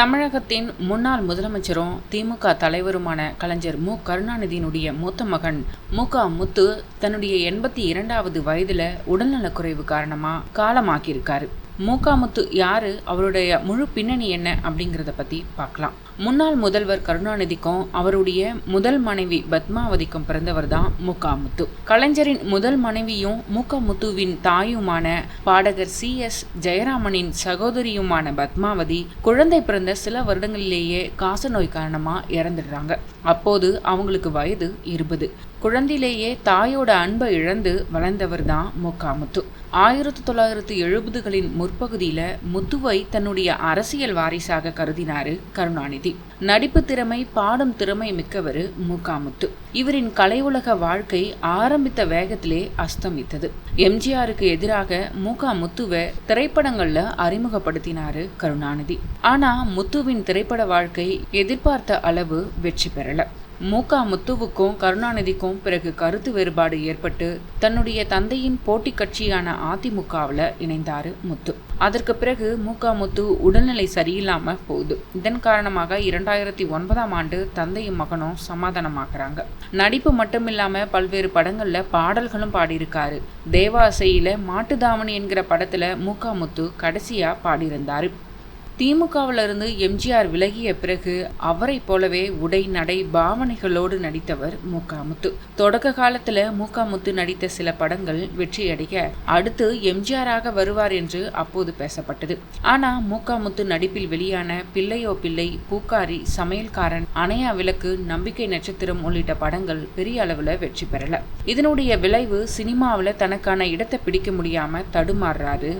தமிழகத்தின் முன்னாள் முதலமைச்சரும் திமுக தலைவருமான கலைஞர் மு. கருணாநிதியினுடைய மூத்த மகன் மு. க. முத்து தன்னுடைய எண்பத்தி இரண்டாவது வயதில் உடல்நலக்குறைவு காரணமாக காலமாக்கியிருக்காரு. மூக்காமுத்து யாரு? அவருடைய முழு பின்னணி என்ன அப்படிங்கிறத பத்தி பார்க்கலாம். முன்னாள் முதல்வர் கருணாநிதிக்கும் அவருடைய முதல் மனைவி பத்மாவதிக்கும் பிறந்தவர் தான் மூக்காமுத்து. கலைஞரின் முதல் மனைவியும் மூக்காமுத்துவின் தாயுமான பாடகர் சி. எஸ். ஜெயராமனின் சகோதரியுமான பத்மாவதி குழந்தை பிறந்த சில வருடங்களிலேயே காசநோய் காரணமா இறந்துடுறாங்க. அப்போது அவங்களுக்கு வயது இருபது. குழந்தையிலேயே தாயோட அன்பை இழந்து வளர்ந்தவர் தான் முக்காமுத்து. ஆயிரத்தி தொள்ளாயிரத்தி எழுபதுகளின் முற்பகுதியில் முத்துவை தன்னுடைய அரசியல் வாரிசாக கருதினாரு கருணாநிதி. நடிப்பு திறமை பாடும் திறமை மிக்கவர் முத்து. இவரின் கலை உலக வாழ்க்கை ஆரம்பித்த வேகத்திலே அஸ்தமித்தது. எம்ஜிஆருக்கு எதிராக முகா முத்துவை திரைப்படங்கள்ல அறிமுகப்படுத்தினாரு கருணாநிதி. ஆனா முத்துவின் திரைப்பட வாழ்க்கை எதிர்பார்த்த அளவு வெற்றி பெறல. மூகா முத்துவுக்கும் கருணாநிதிக்கும் பிறகு கருத்து வேறுபாடு ஏற்பட்டு தன்னுடைய தந்தையின் போட்டி கட்சியான அதிமுகவில் இணைந்தார் முத்து. அதற்கு பிறகு மூகா முத்து உடல்நிலை சரியில்லாமல் போகுது. இதன் காரணமாக இரண்டாயிரத்தி ஒன்பதாம் ஆண்டு தந்தையும் மகனும் சமாதானமாகறாங்க. நடிப்பு மட்டும் இல்லாம பல்வேறு படங்கள்ல பாடல்களும் பாடியிருக்காரு. தேவாசையில மாட்டுதாமணி என்கிற படத்துல மூகா முத்து கடைசியா பாடியிருந்தாரு. திமுகவிலிருந்து எம்ஜிஆர் விலகிய பிறகு அவரை போலவே உடை நடை பாவனைகளோடு நடித்தவர் முத்து. தொடக்க காலத்துல முத்து நடித்த சில படங்கள் வெற்றியடைய அடுத்து எம்ஜிஆராக வருவார் என்று அப்போது பேசப்பட்டது. ஆனா முத்து நடிப்பில் வெளியான பிள்ளையோ பிள்ளை பூக்காரி சமையல்காரன் அணையா விளக்கு நம்பிக்கை நட்சத்திரம் உள்ளிட்ட படங்கள் பெரிய அளவுல வெற்றி பெறல. இதனுடைய விளைவு சினிமாவில் தனக்கான இடத்தை பிடிக்க முடியாம தடுமாறுறாரு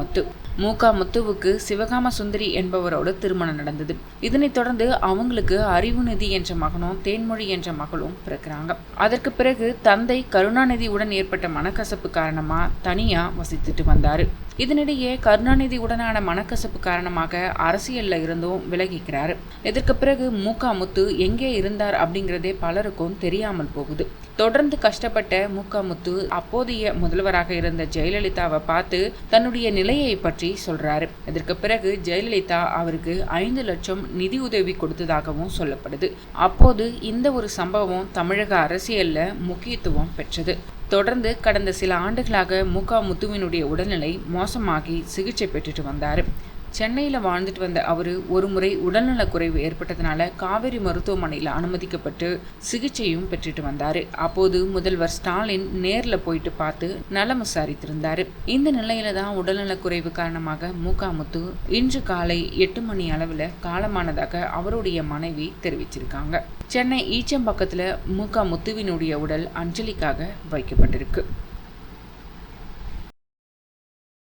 முத்து. மூகாமுத்துவுக்கு சிவகாம சுந்தரி என்பவரோடு திருமணம் நடந்தது. இதனைத் தொடர்ந்து அவங்களுக்கு அறிவுநிதி என்ற மகனும் தேன்மொழி என்ற மகளும் பிறக்கிறாங்க. அதற்கு பிறகு தந்தை கருணாநிதியுடன் ஏற்பட்ட மனக்கசப்பு காரணமா தனியா வசித்துட்டு வந்தாரு. இதனிடையே கருணாநிதி உடனான மனக்கசப்பு காரணமாக அரசியல்ல இருந்தும் விலகிக்கிறாரு. இதற்கு பிறகு மூக்காமுத்து எங்கே இருந்தார் அப்படிங்கிறதே பலருக்கும் தெரியாமல் போகுது. தொடர்ந்து கஷ்டப்பட்ட மூக்காமுத்து அப்போதைய முதல்வராக இருந்த ஜெயலலிதாவை பார்த்து தன்னுடைய நிலையை பற்றி சொல்றாரு. இதற்கு பிறகு ஜெயலலிதா ஜெயலலிதா அவருக்கு ஐந்து லட்சம் நிதி உதவி கொடுத்ததாகவும் சொல்லப்படுது. அப்போது இந்த ஒரு சம்பவம் தமிழக அரசியல்ல முக்கியத்துவம் பெற்றது. தொடர்ந்து கடந்த சில ஆண்டுகளாக முகா முத்துவினுடைய உடல்நிலை மோசமாகி சிகிச்சை பெற்றுட்டு வந்தார். சென்னையில் வாழ்ந்துட்டு வந்த அவர் ஒரு முறை உடல்நலக்குறைவு ஏற்பட்டதுனால காவேரி மருத்துவமனையில் அனுமதிக்கப்பட்டு சிகிச்சையும் பெற்றுட்டு வந்தார். அப்போது முதல்வர் ஸ்டாலின் நேரில் போயிட்டு பார்த்து நலம் விசாரித்திருந்தார். இந்த நிலையில தான் உடல்நலக்குறைவு காரணமாக மூகாமுத்து இன்று காலை எட்டு மணி அளவில் காலமானதாக அவருடைய மனைவி தெரிவிச்சிருக்காங்க. சென்னை ஈச்சம்பக்கத்தில் மூகா முத்துவினுடைய உடல் அஞ்சலிக்காக வைக்கப்பட்டிருக்கு.